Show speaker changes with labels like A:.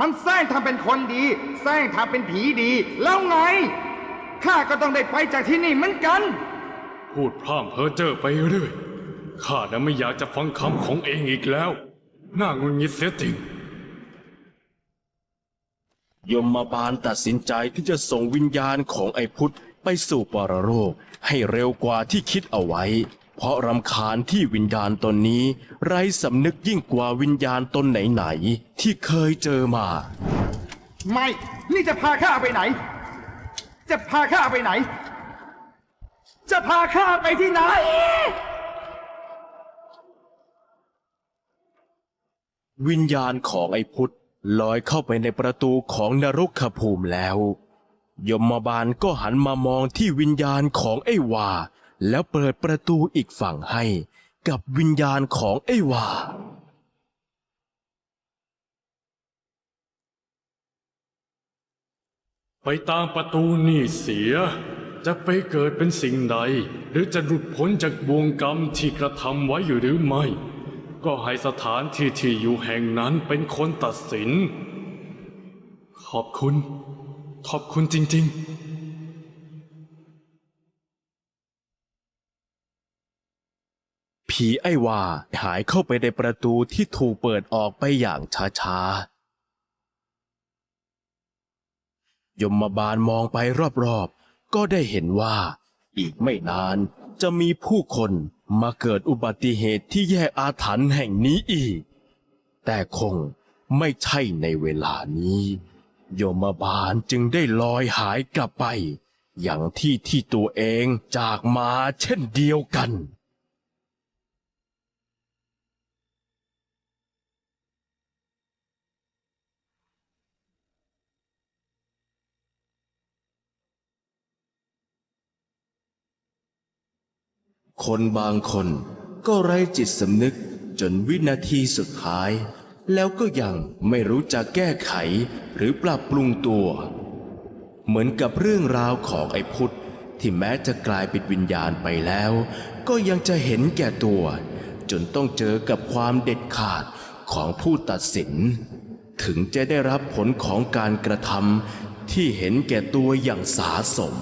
A: มันแซงทำเป็นคนดีแซงทำเป็นผีดี แล้วไง ข้าก็ต้องได้ไปจากที่นี่เหมือนกัน
B: พูดพร่ำเพ้อเจ้อไปเรื่อย ข้าน่ะไม่อยากจะฟังคำของเองอีกแล้ว น่างุนงิดเสียจริง
C: ยมบาลตัดสินใจที่จะส่งวิญญาณของไอ้พุทธไปสู่ปรโลกให้เร็วกว่าที่คิดเอาไว้ เพราะรำคาญที่วิญญาณตนนี้ ไร้สำนึกยิ่งกว่าวิญญาณตนไหนๆที่เคยเจอมา
A: ไม่ นี่จะพาข้าไปไหน จะพาข้าไปไหน จะพาข้าไปที่ไหน
C: วิญญาณของไอ้พุทธลอยเข้าไปในประตูของนรกภูมิแล้ว ยมบาลก็หันมามองที่วิญญาณของไอ้วา แล้วเปิดประตูอีกฝั่งให้กับวิญญาณของไอ้วา
B: ไปตามประตูนี่เสีย จะไปเกิดเป็นสิ่งใด หรือจะหลุดพ้นจากบ่วงกรรมที่กระทำไว้อยู่หรือไม่ ก็ให้สถานที่ที่อยู่แห่งนั้นเป็นคนตัดสิน ขอบคุณ ขอบคุณจริง ๆ
C: ผีไอ้วาหายเข้าไปในประตูที่ถูกเปิดออกไปอย่างช้าๆ ยมบาลมองไปรอบๆ ก็ได้เห็นว่า อีกไม่นานจะมีผู้คนมาเกิดอุบัติเหตุที่แยกอาถรรพ์แห่งนี้อีก แต่คงไม่ใช่ในเวลานี้ยมบาลจึงได้ลอยหายกลับไป อย่างที่ที่ตัวเองจากมาเช่นเดียวกัน คนบางคนก็ไร้จิตสำนึกจนวินาทีสุดท้าย แล้วก็ยังไม่รู้จักแก้ไขหรือปรับปรุงตัว เหมือนกับเรื่องราวของไอ้พุทธที่แม้จะกลายเป็นวิญญาณไปแล้ว ก็ยังจะเห็นแก่ตัว จนต้องเจอกับความเด็ดขาดของผู้ตัดสิน ถึงจะได้รับผลของการกระทำที่เห็นแก่ตัวอย่างสาสม